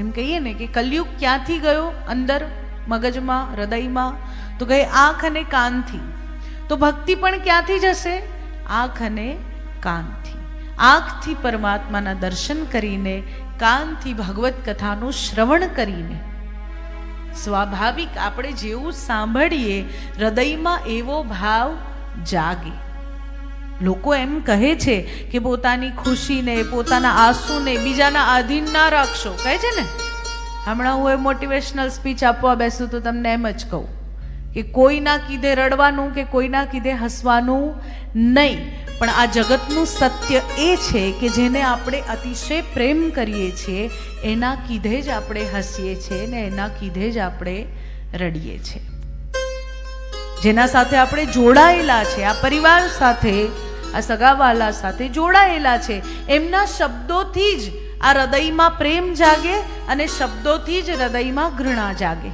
એમ કહીએ ને કે કલયુગ ક્યાંથી ગયો? અંદર, મગજમાં, હૃદયમાં? તો ગઈ આંખ અને કાનથી. તો ભક્તિ પણ ક્યાંથી જશે? આંખ અને કાનથી. આંખથી પરમાત્માના દર્શન કરીને, કાનથી ભગવત કથાનું શ્રવણ કરીને. સ્વાભાવિક આપણે જેવું સાંભળીએ, હૃદયમાં એવો ભાવ જાગે. લોકો એમ કહે છે કે પોતાની ખુશીને, પોતાના આંસુને, બીજાના આધીન ના રાખશો. કહે છે ને? હમણાં હું એ મોટિવેશનલ સ્પીચ આપવા બેસું તો તમને એમ જ કહું કે કોઈના કીધે રડવાનું કે કોઈના કીધે હસવાનું નહીં. પણ આ જગતનું સત્ય એ છે કે જેને આપણે અતિશય પ્રેમ કરીએ છીએ, એના કીધે જ આપણે હસીએ છીએ ને એના કીધે જ આપણે રડીએ છીએ. જેના સાથે આપણે જોડાયેલા છે, આ પરિવાર સાથે આ સગાવાલા સાથે જોડાયેલા છે. એમના શબ્દોથી જ આ હૃદયમાં પ્રેમ જાગે અને શબ્દોથી જ હૃદયમાં ઘૃણા જાગે.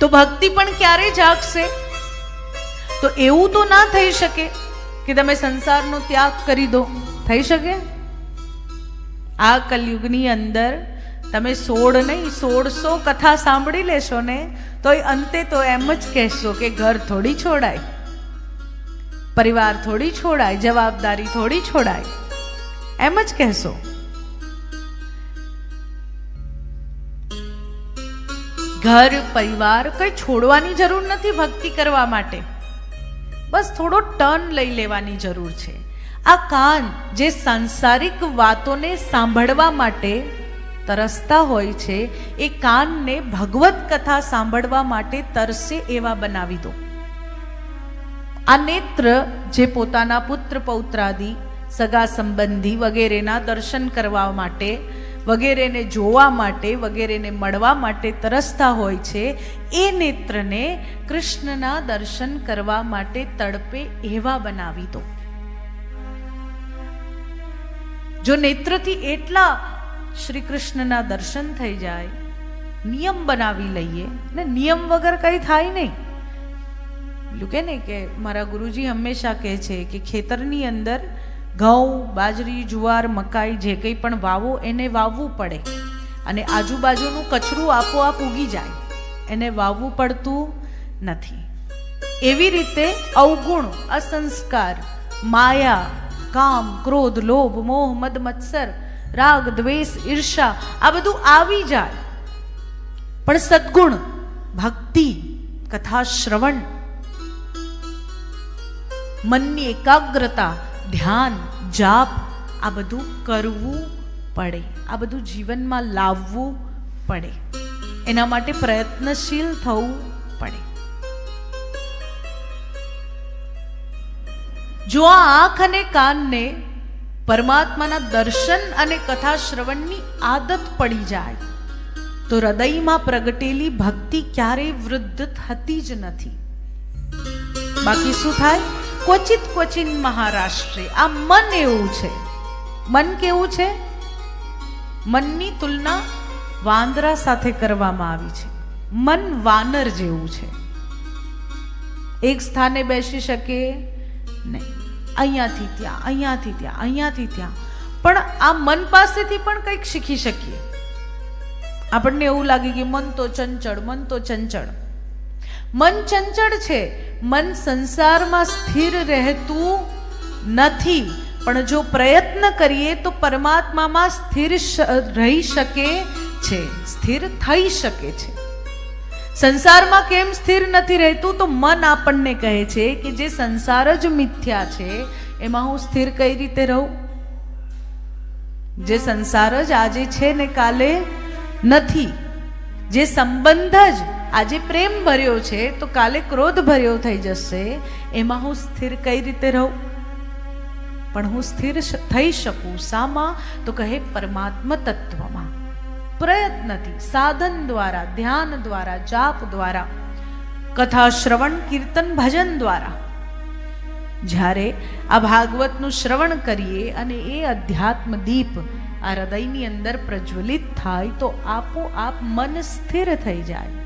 તો ભક્તિ પણ ક્યારે જાગશે? તો એવું તો ના થઈ શકે કે તમે સંસારનો ત્યાગ કરી દો. થઈ શકે? આ કલયુગની અંદર તમે સોળ નહીં, સોળસો કથા સાંભળી લેશો ને તો અંતે તો એમ જ કહેશો કે ઘર થોડી છોડાય. પરિવાર થોડી છોડાય, જવાબદારી થોડી છોડાય. એમ જ કહેશો. ઘર, પરિવાર કંઈ છોડવાની જરૂર નથી ભક્તિ કરવા માટે. બસ થોડો ટર્ન લઈ લેવાની જરૂર છે. આ કાન જે સાંસારિક વાતોને સાંભળવા માટે તરસતા હોય છે, એ કાનને ભગવત કથા સાંભળવા માટે તરસે એવા બનાવી દો. આ નેત્ર જે પોતાના પુત્ર પૌત્રાદિ, સગા સંબંધી વગેરેના દર્શન કરવા માટે, વગેરેને જોવા માટે, વગેરેને મળવા માટે તરસતા હોય છે, એ નેત્રને કૃષ્ણના દર્શન કરવા માટે તડપે એવા બનાવી દો. જો નેત્રથી એટલા શ્રી કૃષ્ણના દર્શન થઈ જાય, નિયમ બનાવી લઈએ, ને નિયમ વગર કંઈ થાય નહીં. પેલું કે ને કે મારા ગુરુજી હંમેશા કહે છે કે ખેતરની અંદર ઘઉં, બાજરી, જુવાર, મકાઈ જે કંઈ પણ વાવો એને વાવવું પડે. અને આજુબાજુનું કચરું આપોઆપ ઉગી જાય. એને વાવવું પડતું નથી. એવી રીતે અવગુણ, અસંસ્કાર, માયા, કામ, ક્રોધ, લોભ, મોહ, મદ, મત્સર, રાગ, દ્વેષ, ઈર્ષા, આ બધું આવી જાય. પણ સદગુણ, ભક્તિ, કથા, શ્રવણ મનની એકાગ્રતા, ધ્યાન, જાપ, આ બધું કરવું પડે. આ બધું જીવનમાં લાવવું પડે. એના માટે પ્રયત્નશીલ થવું પડે. જો આ આંખ અને કાનને પરમાત્માના દર્શન અને કથા શ્રવણની આદત પડી જાય, તો હૃદયમાં પ્રગટેલી ભક્તિ ક્યારેય વૃદ્ધ થતી જ નથી. બાકી શું થાય? ક્વચિત ક્વચિન મહારાષ્ટ્રે. આ મન એવું છે. મન કેવું છે? મનની તુલના વાંદરા સાથે કરવામાં આવી છે. મન વાનર જેવું છે. એક સ્થાને બેસી શકે નહીં. અહીંયાથી ત્યાં અહીંયાથી ત્યાં અહીંયાથી ત્યાં. પણ આ મન પાસેથી પણ કંઈક શીખી શકીએ. આપણને એવું લાગે કે મન તો ચંચળ, મન તો ચંચળ. મન ચંચળ છે. મન સંસારમાં સ્થિર રહેતું નથી. પણ જો પ્રયત્ન કરીએ તો પરમાત્મામાં સ્થિર રહી શકે છે. સ્થિર થઈ શકે છે. સંસારમાં કેમ સ્થિર નથી રહેતું? તો મન આપણને કહે છે કે જે સંસાર જ મિથ્યા છે, એમાં હું સ્થિર કઈ રીતે રહું? જે સંસાર જ આજે છે ને કાલે નથી. જે સંબંધ જ આજે પ્રેમ ભર્યો છે, તો કાલે ક્રોધ ભર્યો થઈ જશે, એમાં હું સ્થિર કઈ રીતે રહું? પણ હું સ્થિર થઈ શકું, સામાં? તો કહે પરમાત્મ તત્વમાં. પ્રયત્નથી સાધન દ્વારા, ધ્યાન દ્વારા, જાપ દ્વારા, કથા શ્રવણ, કીર્તન, ભજન દ્વારા. જ્યારે આ ભાગવતનું શ્રવણ કરીએ અને એ અધ્યાત્મ દીપ આ હૃદયની અંદર પ્રજ્વલિત થાય, તો આપોઆપ મન સ્થિર થઈ જાય.